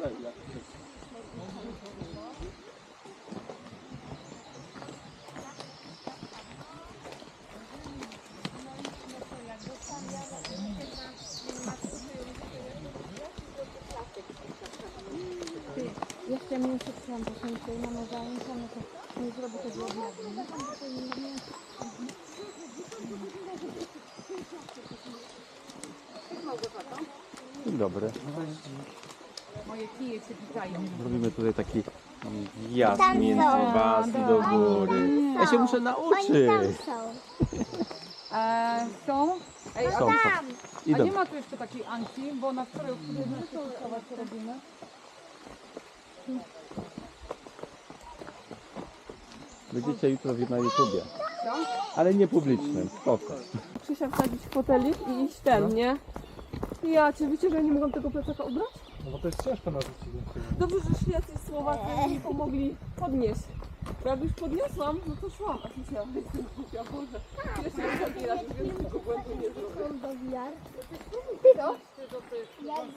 Jeszcze mi się przyjął, bo się tutaj mamy zajęcia, no to nie zrobię tego obiadu. Dzień dobry. Moje kije się pitają. Zrobimy tutaj taki wjazd między was i do góry. Ja się muszę Oni tam nauczyć. są. E, są? Ej, a, Są, są. Tam. a Idę. nie ma tu jeszcze takiej Anki, bo na której odpowiednio co robimy? Będziecie jutro na YouTubie. Ale nie publicznym. Spoko. Krzysia wsadzić w fotelik i iść ten, nie? I ja cię wiecie, że ja nie mogłam tego plecaka ubrać? No bo to jest ciężko narzucić. Dobrze, że jacyś Słowacy mi pomogli podnieść. Bo jak już podniosłam, no to szłam. A Krzysia, jestem głupia, Boże. Jeszcze drugi raz, więc tego błędu nie zrobię. Wiar.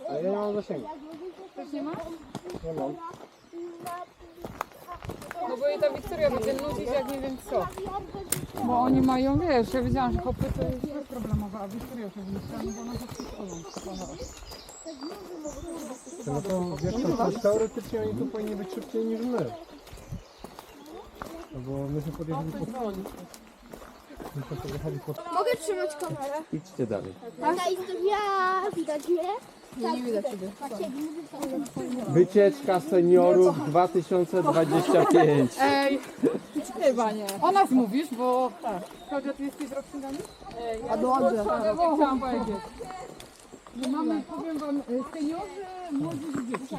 Ale ja nie mam zasięgu. Też nie ma? Nie mam. No bo i ta Wiktoria będzie nudzić jak nie wiem co. Bo oni mają, wiesz, ja wiedziałam, że hopy to jest też problemowe, a Wiktoria już myślałam, bo ona zawsze szkolą. No to wiesz, to coś teoretycznie oni tu powinni być szybciej niż my. No bo myśmy podjechali pod... Myśmy podjechali pod... Mogę trzymać kamerę? Idźcie dalej. Taka jest to ja. Widać mnie? Nie, nie widać ciebie. Wycieczka seniorów 2025. Ej, chyba nie. O nas mówisz, bo... Tak. Klaudia, ty jesteś z rocznikami? A dobrze. Chciałam powiedzieć. Mamy, powiem wam, seniorzy, młodzi dzieci.